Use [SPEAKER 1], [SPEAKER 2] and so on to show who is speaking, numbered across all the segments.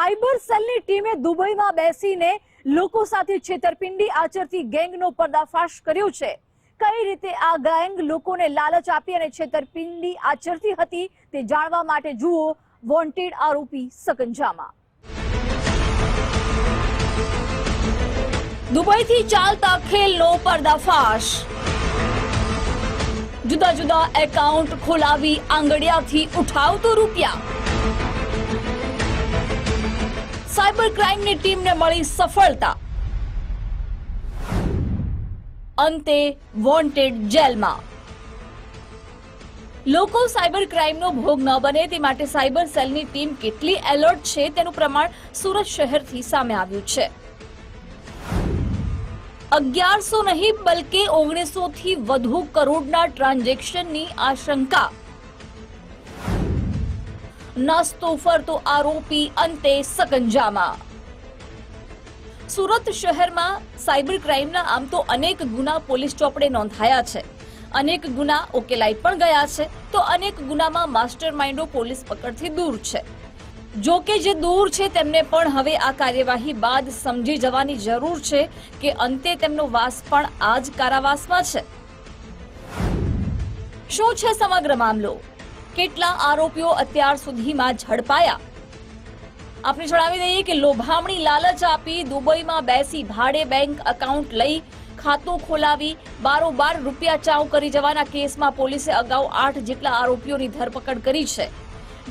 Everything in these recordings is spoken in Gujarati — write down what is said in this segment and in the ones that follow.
[SPEAKER 1] સાયબર સેલની ટીમે દુબઈમાં બેસીને લોકો સાથે છેતરપિંડી આચરતી ગેંગનો પર્દાફાશ કર્યો છે. કઈ રીતે આ ગેંગ લોકોને લાલચ આપી અને છેતરપિંડી આચરતી હતી તે જાણવા માટે જુઓ વોન્ટેડ આરોપી સકંજામાં. દુબઈથી ચાલતા ખેલનો પર્દાફાશ. જુદા જુદા એકાઉન્ટ ખોલાવી આંગળિયાથી ઉઠાવતો રૂપિયા. સાયબર ક્રાઇમની ટીમને મળી સફળતા. અંતે વોન્ટેડ જેલમાં. લોકો સાયબર ક્રાઇમનો ભોગ ન બને તે માટે સાયબર સેલની ટીમ કેટલી એલર્ટ છે તેનું પ્રમાણ સુરત શહેરથી સામે આવ્યું છે. અગિયારસો નહીં, બલકે ઓગણીસો થી વધુ કરોડના ટ્રાન્ઝેક્શનની આશંકા. નાસ્તો ફરતો આરોપી અંતે સકંજામાં. સુરત શહેરમાં સાયબર ક્રાઇમના આમ તો અનેક ગુના પોલીસ ચોપડે નોંધાયા છે. અનેક ગુના ઉકેલાઈ પણ ગયા છે, તો અનેક ગુનામાં માસ્ટર માઇન્ડો પોલીસ પકડથી દૂર છે. જો કે જે દૂર છે તેમને પણ હવે આ કાર્યવાહી બાદ સમજી જવાની જરૂર છે કે અંતે તેમનો વાસ પણ આ જ કારાવાસમાં છે. શું છે સમગ્ર મામલો? કેટલા આરોપીઓ અત્યાર સુધીમાં ઝડપાયા? આપણે જણાવી દઈએ કે લોભામણી લાલચ આપી દુબઈમાં બેસી ભાડે બેંક એકાઉન્ટ લઈ ખાતું ખોલાવી બારોબાર રૂપિયા ચાવ કરી જવાના કેસમાં પોલીસે અગાઉ આઠ જેટલા આરોપીઓની ધરપકડ કરી છે.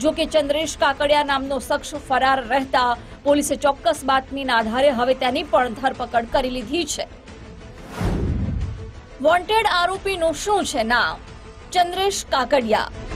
[SPEAKER 1] જો કે ચંદ્રેશ કાકડિયા નામનો શખ્સ ફરાર રહેતા પોલીસે ચોક્કસ બાતમીના આધારે હવે તેની પણ ધરપકડ કરી લીધી છે. વોન્ટેડ આરોપીનું શું છે નામ? ચંદ્રેશ કાકડિયા.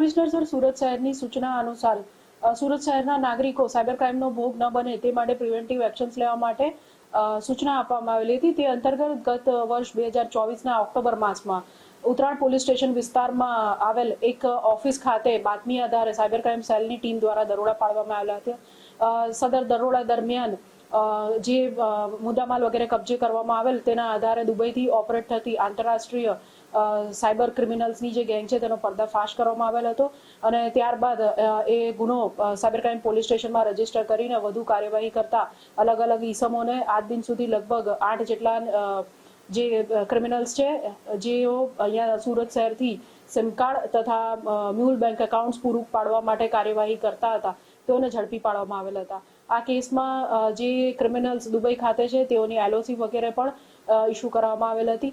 [SPEAKER 2] કમિશનર સર, સુરત શહેરની સૂચના અનુસાર સુરત શહેરના નાગરિકો સાયબર ક્રાઇમનો ભોગ ન બને તે માટે પ્રિવેન્ટિવ એક્શન્સ લેવા માટે સૂચના આપવામાં આવેલી હતી. તે અંતર્ગત ગત વર્ષ બે હજાર ચોવીસના ઓક્ટોબર માસમાં ઉત્તરાયણ પોલીસ સ્ટેશન વિસ્તારમાં આવેલ એક ઓફિસ ખાતે બાતમી આધારે સાયબર ક્રાઇમ સેલની ટીમ દ્વારા દરોડા પાડવામાં આવેલા હતા. સદર દરોડા દરમિયાન જે મુદ્દામાલ વગેરે કબજે કરવામાં આવેલ તેના આધારે દુબઈથી ઓપરેટ થતી આંતરરાષ્ટ્રીય સાયબર ક્રિમિનલ્સની જે ગેંગ છે તેનો પર્દાફાશ કરવામાં આવેલ હતો અને ત્યારબાદ એ ગુનો સાયબર ક્રાઇમ પોલીસ સ્ટેશનમાં રજિસ્ટર કરીને વધુ કાર્યવાહી કરતા અલગ અલગ ઈસમોને આજ દિન સુધી લગભગ આઠ જેટલા જે ક્રિમિનલ્સ છે, જેઓ અહીંયા સુરત શહેરથી સિમ કાર્ડ તથા મ્યુલ બેંક એકાઉન્ટ્સ પૂરું પાડવા માટે કાર્યવાહી કરતા હતા, તેઓને ઝડપી પાડવામાં આવેલ હતા. આ કેસમાં જે ક્રિમિનલ્સ દુબઈ ખાતે છે તેઓની એલઓસી વગેરે પણ ઇસ્યુ કરવામાં આવેલ હતી.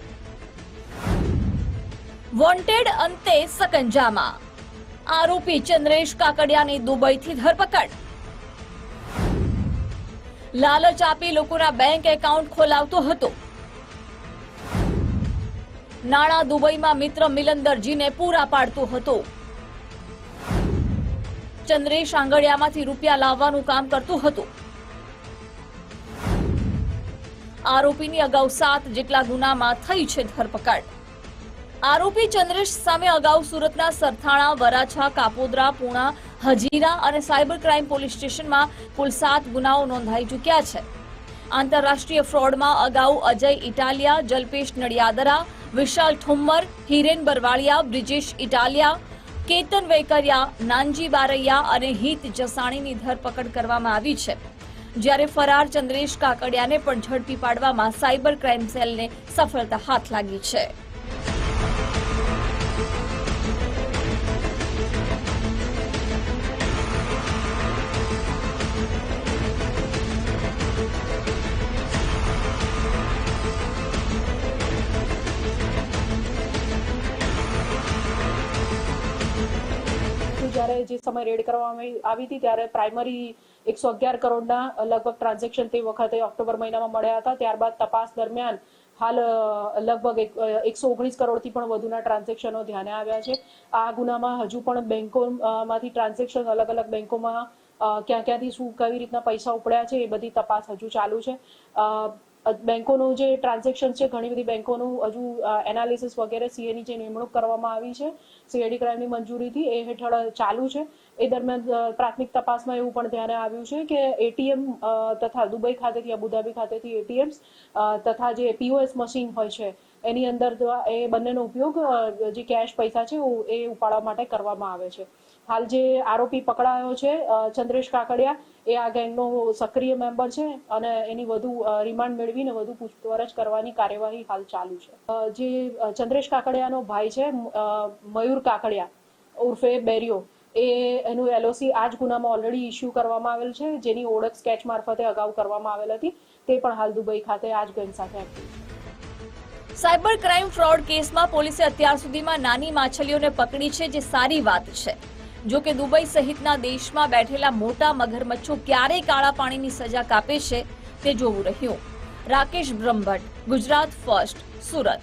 [SPEAKER 1] વોન્ટેડ અંતે સકંજામાં. આરોપી ચંદ્રેશ કાકડિયાની દુબઈથી ધરપકડ. લાલચ આપી લોકોના બેંક એકાઉન્ટ ખોલાવતો હતો. નાણાં દુબઈમાં મિત્ર મિલંદરજીને પૂરા પાડતો હતો. ચંદ્રેશ આંગળિયામાંથી રૂપિયા લાવવાનું કામ કરતું હતું. આરોપીની અગાઉ સાત જેટલા ગુનામાં થઈ છે ધરપકડ. આરોપી ચંદ્રેશ સામે અગાઉ સુરતના સરથાણા, વરાછા, કાપોદરા, પૂણા, હજીરા અને સાયબર ક્રાઇમ પોલીસ સ્ટેશનમાં કુલ સાત ગુનાઓ નોંધાઈ ચૂક્યા છે. આંતરરાષ્ટ્રીય ફ્રોડમાં અગાઉ અજય ઇટાલિયા, જલ્પેશ નડિયાદરા, વિશાલ ઠુમ્મર, હિરેન બરવાળિયા, બ્રિજેશ ઇટાલિયા, કેતન વૈકરિયા, નાનજી બારૈયા અને હિત જસાણીની ધરપકડ કરવામાં આવી છે. જ્યારે ફરાર ચંદ્રેશ કાકડિયાને પણ ઝડપી પાડવામાં સાયબર ક્રાઇમ સેલને સફળતા હાથ લાગી છે.
[SPEAKER 2] જ્યારે જે સમય રેડ કરવામાં આવી- હતી, ત્યારે પ્રાઇમરી એકસો અગિયાર કરોડના લગભગ ટ્રાન્ઝેક્શન તે વખતે ઓક્ટોબર મહિનામાં મળ્યા હતા. ત્યારબાદ તપાસ દરમિયાન હાલ લગભગ એકસો ઓગણીસ કરોડથી પણ વધુના ટ્રાન્ઝેક્શનો ધ્યાને આવ્યા છે. આ ગુનામાં હજુ પણ બેન્કોમાંથી ટ્રાન્ઝેક્શન અલગ અલગ બેંકોમાં ક્યાં ક્યાંથી શું, કેવી રીતના પૈસા ઉપડ્યા છે એ બધી તપાસ હજુ ચાલુ છે. બેંકોનું જે ટ્રાન્ઝેક્શન છે, ઘણી બધી બેંકોનું હજુ એનાલિસિસ વગેરે સીએની જે નિમણૂક કરવામાં આવી છે સીએડી ક્રાઇમની મંજૂરીથી એ હેઠળ ચાલુ છે. એ દરમિયાન પ્રાથમિક તપાસમાં એવું પણ ધ્યાને આવ્યું છે કે એટીએમ તથા દુબઈ ખાતેથી અબુધાબી ખાતેથી એટીએમ્સ તથા જે પીઓએસ મશીન હોય છે, એની અંદર એ બંનેનો ઉપયોગ જે કેશ પૈસા છે, એ ઉપાડવા માટે કરવામાં આવે છે. હાલ જે આરોપી પકડાયો છે ચંદ્રેશ કાકડિયા, એ આ ગેંગનો સક્રિય મેમ્બર છે અને એની વધુ રિમાન્ડ મેળવીને વધુ પૂછપરછ કરવાની કાર્યવાહી હાલ ચાલુ છે. જે ચંદ્રેશ કાકડિયાનો ભાઈ છે મયુર કાકડિયા, ઉર્ફે બેરિયો, એ એનું એલઓસી આ જ ગુનામાં ઓલરેડી ઇસ્યુ કરવામાં આવેલ છે, જેની ઓળખ સ્કેચ મારફતે અગાઉ કરવામાં આવેલ હતી. તે પણ હાલ દુબઈ ખાતે આ જ ગેંગ સાથે એક્ટિવ
[SPEAKER 1] સાયબર ક્રાઇમ ફ્રોડ કેસમાં પોલીસે અત્યાર સુધીમાં નાની માછલીઓને પકડી છે, જે સારી વાત છે. જો કે દુબઈ સહિતના દેશમાં બેઠેલા મોટા મગરમચ્છો ક્યારે કાળા પાણીની સજા કાપે છે તે જોવું રહ્યું. રાકેશ બ્રહ્મભટ્ટ, ગુજરાત ફર્સ્ટ, સુરત.